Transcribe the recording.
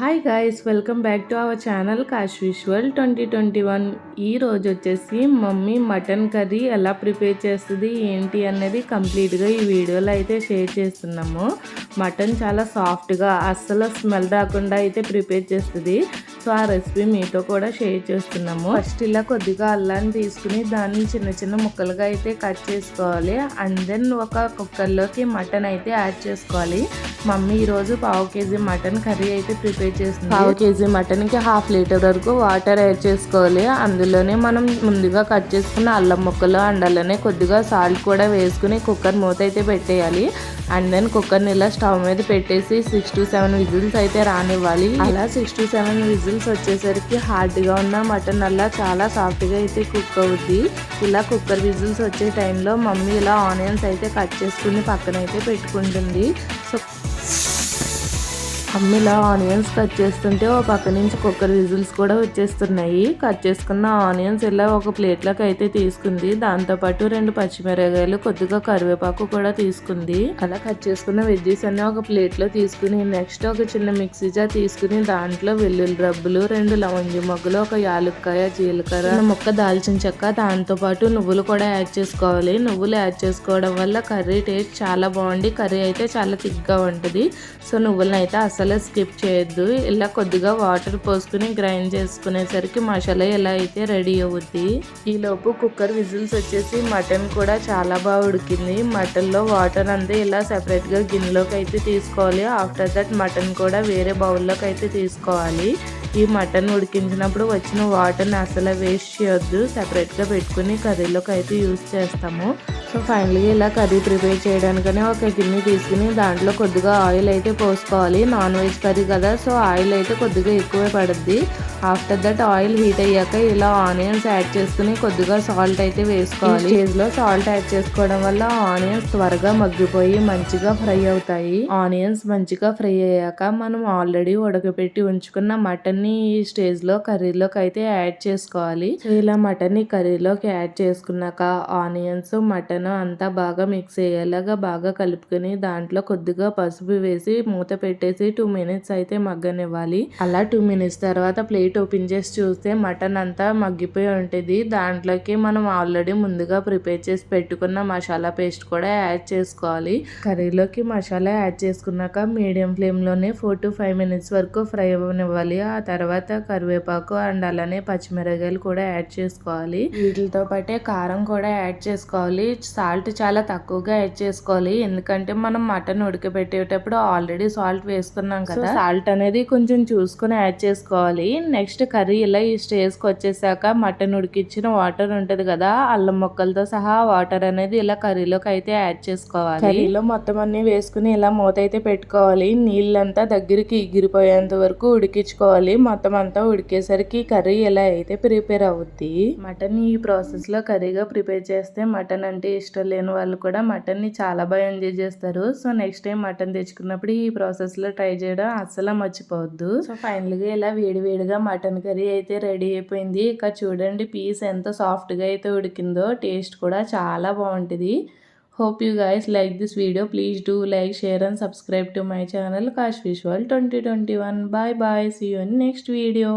Hi guys welcome back to our channel Kash visual twenty twenty one ఈ రోజు వచ్చేసి mummy mutton curry ఎలా prepare చేస్తుంది ఏంటి అనేది కంప్లీట్గా ఈ వీడియోలో అయితే షేర్ చేస్తున్నాము. మటన్ చాలా సాఫ్ట్గా అస్సలు స్మెల్ రాకుండా అయితే ప్రిపేర్ చేస్తుంది. సో ఆ రెసిపీ మీతో కూడా షేర్ చేస్తున్నాము. ఫస్ట్ ఇలా కొద్దిగా అల్లాన్ని తీసుకుని దాన్ని చిన్న చిన్న ముక్కలుగా అయితే కట్ చేసుకోవాలి. అండ్ దెన్ ఒక కుక్కర్లోకి మటన్ అయితే యాడ్ చేసుకోవాలి. మమ్మీ ఈరోజు పావు కేజీ మటన్ కర్రీ అయితే ప్రిపేర్ చేస్తుంది. పావు కేజీ మటన్కి హాఫ్ లీటర్ వరకు వాటర్ యాడ్ చేసుకోవాలి. అందులోనే మనం ముందుగా కట్ చేసుకున్న అల్లం ముక్కలు అండ్ అలానే కొద్దిగా సాల్ట్ కూడా వేసుకుని కుక్కర్ మూత అయితే పెట్టేయాలి. అండ్ దెన్ కుక్కర్ని ఇలా స్టవ్ మీద పెట్టేసి సిక్స్ టు సెవెన్ విజిల్స్ అయితే రానివ్వాలి. అలా సిక్స్ టు సెవెన్ విజిల్స్ వచ్చేసరికి హార్డ్గా ఉన్న మటన్ అలా చాలా సాఫ్ట్గా అయితే కుక్ అవుద్ది. ఇలా కుక్కర్ విజిల్స్ వచ్చే టైంలో మమ్మీ ఇలా ఆనియన్స్ అయితే కట్ చేసుకుని పక్కన అయితే పెట్టుకుంటుంది. అమ్మిలా ఆనియన్స్ కట్ చేస్తుంటే ఒక పక్క నుంచి కుక్కర్ విజిల్స్ కూడా వచ్చేస్తున్నాయి. కట్ చేసుకున్న ఆనియన్స్ ఇలా ఒక ప్లేట్లోకి అయితే తీసుకుంది. దాంతోపాటు రెండు పచ్చిమిరకాయలు కొద్దిగా కరివేపాకు కూడా తీసుకుంది. అలా కట్ చేసుకున్న వెజ్జీస్ అన్ని ఒక ప్లేట్లో తీసుకుని నెక్స్ట్ ఒక చిన్న మిక్సీ జార్ తీసుకుని దాంట్లో వెల్లుల్లి రబ్బులు రెండు లవంగి మొగ్గలు ఒక యాలుక్కాయ జీలకర్ర మొక్క దాల్చిన చెక్క దాంతోపాటు నువ్వులు కూడా యాడ్ చేసుకోవాలి. నువ్వులు యాడ్ చేసుకోవడం వల్ల కర్రీ టేస్ట్ చాలా బాగుండి కర్రీ అయితే చాలా థిక్గా ఉంటుంది. సో నువ్వులను అయితే అసలు స్కిప్ చేయొద్దు. ఇలా కొద్దిగా వాటర్ పోసుకుని గ్రైండ్ చేసుకునేసరికి మసాలా ఎలా అయితే రెడీ అవుద్ది. ఈలోపు కుక్కర్ విజిల్స్ వచ్చేసి మటన్ కూడా చాలా బాగా ఉడికింది. మటన్లో వాటర్ అంతా ఇలా సెపరేట్గా గిన్నెలోకి అయితే తీసుకోవాలి. ఆఫ్టర్ దట్ మటన్ కూడా వేరే బౌల్లోకి అయితే తీసుకోవాలి. ఈ మటన్ ఉడికించినప్పుడు వచ్చిన వాటర్ని అసలు వేస్ట్ చేయొద్దు. సెపరేట్గా పెట్టుకుని కర్రీలోకి అయితే యూస్ చేస్తాము. సో ఫైనల్గా ఇలా కర్రీ ప్రిపేర్ చేయడానికనే ఒక గిన్నె తీసుకుని దాంట్లో కొద్దిగా ఆయిల్ అయితే పోసుకోవాలి. నాన్ వెజ్ కర్రీ కదా సో ఆయిల్ అయితే కొద్దిగా ఎక్కువే పడుద్ది. ఆఫ్టర్ దట్ ఆయిల్ హీట్ అయ్యాక ఇలా ఆనియన్స్ యాడ్ చేసుకుని కొద్దిగా సాల్ట్ అయితే వేసుకోవాలి. లో సాల్ట్ యాడ్ చేసుకోవడం వల్ల ఆనియన్స్ త్వరగా మగ్గిపోయి మంచిగా ఫ్రై అవుతాయి. ఆనియన్స్ మంచిగా ఫ్రై అయ్యాక మనం ఆల్రెడీ ఉడకపెట్టి ఉంచుకున్న మటన్ని ఈ స్టేజ్లో కర్రీలోకి అయితే యాడ్ చేసుకోవాలి. ఇలా మటన్ని కర్రీలోకి యాడ్ చేసుకున్నాక ఆనియన్స్ మటన్ అంతా బాగా మిక్స్ అయ్యేలాగా బాగా కలుపుకొని దాంట్లో కొద్దిగా పసుపు వేసి మూత పెట్టేసి టూ మినిట్స్ అయితే మగ్గనివ్వాలి. అలా టూ మినిట్స్ తర్వాత ప్లేట్ ప్లేట్ ఓపెన్ చేసి చూస్తే మటన్ అంతా మగ్గిపోయి ఉంటుంది. దాంట్లోకి మనం ఆల్రెడీ ముందుగా ప్రిపేర్ చేసి పెట్టుకున్న మసాలా పేస్ట్ కూడా యాడ్ చేసుకోవాలి. కర్రీలోకి మసాలా యాడ్ చేసుకున్నాక మీడియం ఫ్లేమ్లోనే ఫోర్ టు ఫైవ్ మినిట్స్ వరకు ఫ్రై అవ్వనివ్వాలి. ఆ తర్వాత కరివేపాకు అండ్ అలానే పచ్చిమిరకాయలు కూడా యాడ్ చేసుకోవాలి. వీటితో పాటే కారం కూడా యాడ్ చేసుకోవాలి. సాల్ట్ చాలా తక్కువగా యాడ్ చేసుకోవాలి. ఎందుకంటే మనం మటన్ ఉడకబెట్టేటప్పుడు ఆల్రెడీ సాల్ట్ వేసుకున్నాం కదా. సాల్ట్ అనేది కొంచెం చూసుకొని యాడ్ చేసుకోవాలి. నెక్స్ట్ కర్రీ ఇలా ఈ స్టేజ్కి వచ్చేసాక మటన్ ఉడికిచ్చిన వాటర్ ఉంటుంది కదా అల్లం మొక్కలతో సహా వాటర్ అనేది ఇలా కర్రీలోకి అయితే యాడ్ చేసుకోవాలి. కర్రీలో మొత్తం అన్ని వేసుకుని ఇలా మూత అయితే పెట్టుకోవాలి. నీళ్ళంతా దగ్గరికి ఎగిరిపోయేంత వరకు ఉడికించుకోవాలి. మొత్తం అంతా ఉడికేసరికి కర్రీ ఇలా అయితే ప్రిపేర్ అవుద్ది. మటన్ ఈ ప్రాసెస్లో కర్రీగా ప్రిపేర్ చేస్తే మటన్ అంటే ఇష్టం లేని వాళ్ళు కూడా మటన్ని చాలా బాగా ఎంజాయ్ చేస్తారు. సో నెక్స్ట్ టైం మటన్ తెచ్చుకున్నప్పుడు ఈ ప్రాసెస్లో ట్రై చేయడం అస్సలు మర్చిపోవద్దు. సో ఫైనల్గా ఇలా వేడి వేడిగా మటన్ కర్రీ అయితే రెడీ అయిపోయింది. ఇక చూడండి పీస్ ఎంత సాఫ్ట్గా అయితే ఉడికిందో టేస్ట్ కూడా చాలా బాగుంటుంది. Hope you guys like this video please do like share and subscribe to my channel Kash visual twenty twenty one bye bye see you in next video